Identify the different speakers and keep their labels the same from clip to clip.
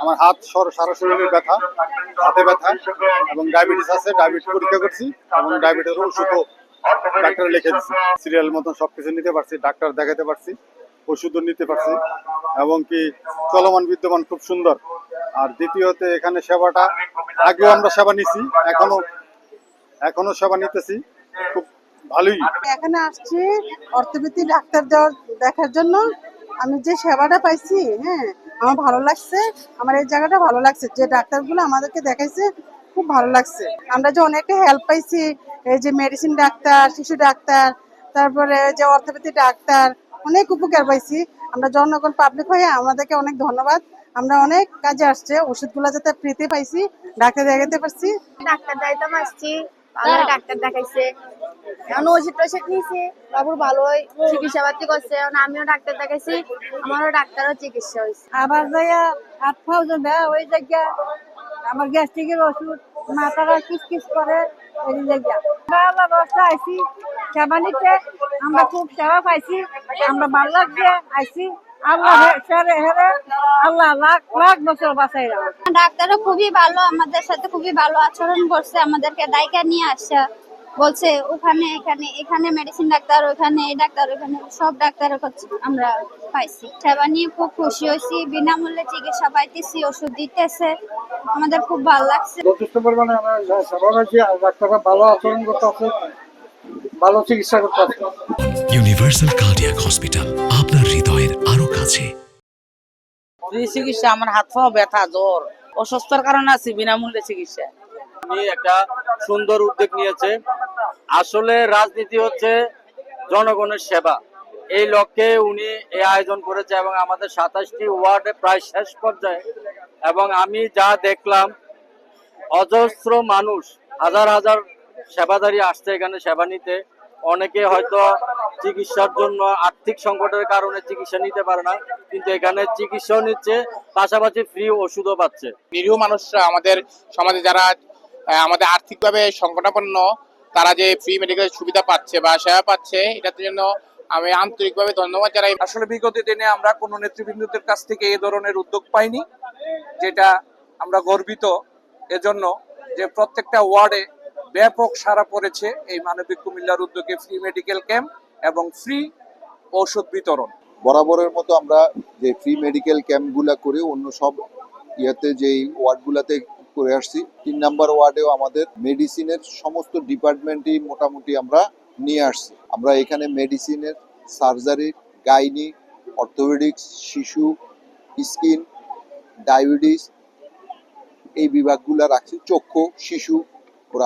Speaker 1: আমার হাত সর- সারা শরীরে ব্যথা, হাতে ব্যথা এবং ডায়াবেটিস আছে ডায়াবেটিস পরীক্ষা করছি এবং ডায়াবেটিসের ওষুধও ডাক্তার লিখে দিচ্ছি সিরিয়াল মতন সবকিছু নিতে পারছি ডাক্তার দেখাতে পারছি, ওষুধও নিতে পারছি এবং কি চলমান, বিদ্যমান খুব সুন্দর। আর দ্বিতীয়তে এখানে সেবাটা, আগেও আমরা সেবা নিছি, এখনও এখনও সেবা নিতেছি, খুব ভালোই।
Speaker 2: এখানে আসছি অর্থোপেডিক ডাক্তার দেওয়ার, দেখার জন্য। আমি যে সেবাটা পাইছি হ্যাঁ আমার ভালো লাগছে, আমার এই জায়গাটা ভালো লাগছে, যে ডাক্তারগুলো আমাদেরকে দেখাইছে, খুব ভালো লাগছে। আমরা যে অনেকটা হেল্প পাইছি, এই যে মেডিসিন ডাক্তার, শিশু ডাক্তার, তারপরে যে অর্থোপেডিক ডাক্তার, অনেক উপকার পাইছি। আমরা জনগণ পাবলিক হয়ে আমাদেরকে অনেক ধন্যবাদ। আমরা অনেক কাজে আসছে, ওষুধগুলো যাতে ফ্রিতে পাইছি, ডাক্তার দেখাতে পারছি।
Speaker 3: ডাক্তার দেখাইতে আসছি ভালো ডাক্তার দেখাইছে। এখন ওষুধ টষুধ নিয়েছে বাবুর ভালোই চিকিৎসা পাতি করছে এখন আমিও ডাক্তার দেখাইছি আমারও ডাক্তারও চিকিৎসা হয়েছে।
Speaker 4: আবার যাইয়া হাত ফাও যাবে ওই জায়গা আমার গ্যাস্ট্রিকের ওষুধ মাথাটা কিস করে এই জায়গা আমরা বসে আইছি সেবা নিতে আমরা খুব সেবা পাইছি আমরা ভালো লাগছে আইছি। আল্লাহ হে- হেরে হেরে আল্লাহ লাখ লাখ বছর বাঁচাই
Speaker 5: ডাক্তারও খুবই ভালো আমাদের সাথে খুবই ভালো আচরণ করছে আমাদেরকে দায়িকা নিয়ে আসছে। বলছে ওখানে এখানে এখানে মেডিসিন ডাক্তার ওখানে এই ডাক্তার ওখানে সব ডাক্তারের কাছে আমরা পাইছি। সেবা নিয়ে খুব খুশি হয়েছি বিনামূল্যে চিকিৎসা পাইতেছি ওষুধ দিতেছে আমাদের খুব ভালো লাগছে।
Speaker 6: যথেষ্ট পরিমাণে আমরা সেবা পাইছি আর ডাক্তাররা ভালো আচরণ করতে আছে ভালো চিকিৎসা করতে আছে।
Speaker 7: ইউনিভার্সাল কার্ডিয়াক হসপিটাল আপনার হৃদয়ের আরও কাছে।
Speaker 8: চিকিৎসা আমার হাত পা ব্যথা জ্বর। অসুস্থতার কারণে আছি বিনামূল্যে চিকিৎসা।
Speaker 9: উনি একটা সুন্দর উদ্যোগ নিয়েছে। আসলে রাজনীতি হচ্ছে জনগণের সেবা। এই লক্ষ্যে উনি এই আয়োজন করেছে এবং আমাদের সাতাশটি ওয়ার্ডে প্রায় শেষ পর্যায়ে। এবং আমি যা দেখলাম অজস্র মানুষ হাজার হাজার সেবাদারি আসছে এখানে সেবা নিতে। অনেকে হয়তো চিকিৎসার জন্য আর্থিক সংকটের কারণে চিকিৎসা নিতে পারে না কিন্তু এখানে চিকিৎসাও নিচ্ছে পাশাপাশি ফ্রি ওষুধও পাচ্ছে।
Speaker 10: নিরীহ মানুষরা আমাদের সমাজে যারা আমাদের আর্থিকভাবে সংকটাপন্ন তারা যে ফ্রি মেডিকেল সুবিধা পাচ্ছে বা সেবা পাচ্ছে এটার জন্য আমি আন্তরিকভাবে ধন্যবাদ জানাই।
Speaker 9: আসলে বিগত দিনে আমরা কোনো নেতৃবৃন্দদের কাছ থেকে এই ধরনের উদ্যোগ পাইনি যেটা আমরা গর্বিত। এজন্য যে প্রত্যেকটা ওয়ার্ডে ব্যাপক সারা পড়েছে এই মানবিক কুমিল্লার উদ্যোগে ফ্রি মেডিকেল ক্যাম্প এবং ফ্রি ঔষধ বিতরণ।
Speaker 11: বরাবরের মতো আমরা যে ফ্রি মেডিকেল ক্যাম্পগুলা করে অন্য সব ইয়াতে যে ওয়ার্ডগুলাতে করে আসছি, তিন নাম্বার ওয়ার্ডেও আমাদের মেডিসিনের সমস্ত ডিপার্টমেন্টই মোটামুটি আমরা নিয়ে আসছি। আমরা এখানে মেডিসিনের সার্জারি গাইনি অর্থোপেডিক্স শিশু স্কিন ডায়াবেটিস এই বিভাগগুলা রাখছি, চক্ষু, শিশু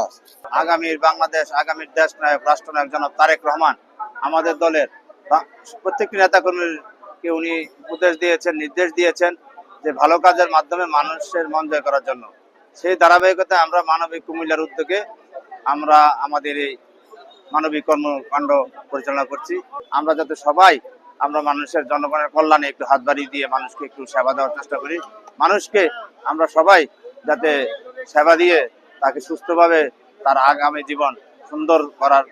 Speaker 11: আছে
Speaker 1: আগামীর বাংলাদেশ, আগামীর দেশ নায়ক রাষ্ট্রনায়ক জনাব তারেক রহমান আমাদের দলের প্রত্যেকটি নেতাকর্মীকে উনি উপদেশ দিয়েছেন, নির্দেশ দিয়েছেন যে ভালো কাজের মাধ্যমে মানুষের মন জয় করার জন্য। সেই ধারাবাহিকতায় আমরা মানবিক কুমিল্লার উদ্যোগে আমরা আমাদের এই মানবিক কর্মকাণ্ড পরিচালনা করছি। আমরা যাতে সবাই আমরা মানুষের জনগণের কল্যাণে একটু হাত বাড়িয়ে দিয়ে মানুষকে একটু সেবা দেওয়ার চেষ্টা করি। মানুষকে আমরা সবাই যাতে সেবা দিয়ে তাকে সুস্থভাবে তার আগামী জীবন সুন্দর করার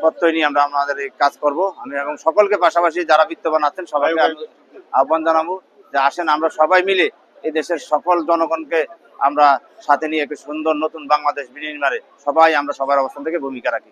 Speaker 1: প্রত্যয় নিয়ে আমরা আমাদের এই কাজ করব। আমি এবং সকলকে পাশাপাশি যারা বিত্তবান আছেন, সবাইকে আহ্বান জানাব যে আসেন আমরা সবাই মিলে এই দেশের সকল জনগণকে আমরা সাথে নিয়ে একটি সুন্দর নতুন বাংলাদেশ বিনির্মাণে সবাই আমরা সবার অবস্থান থেকে ভূমিকা রাখি।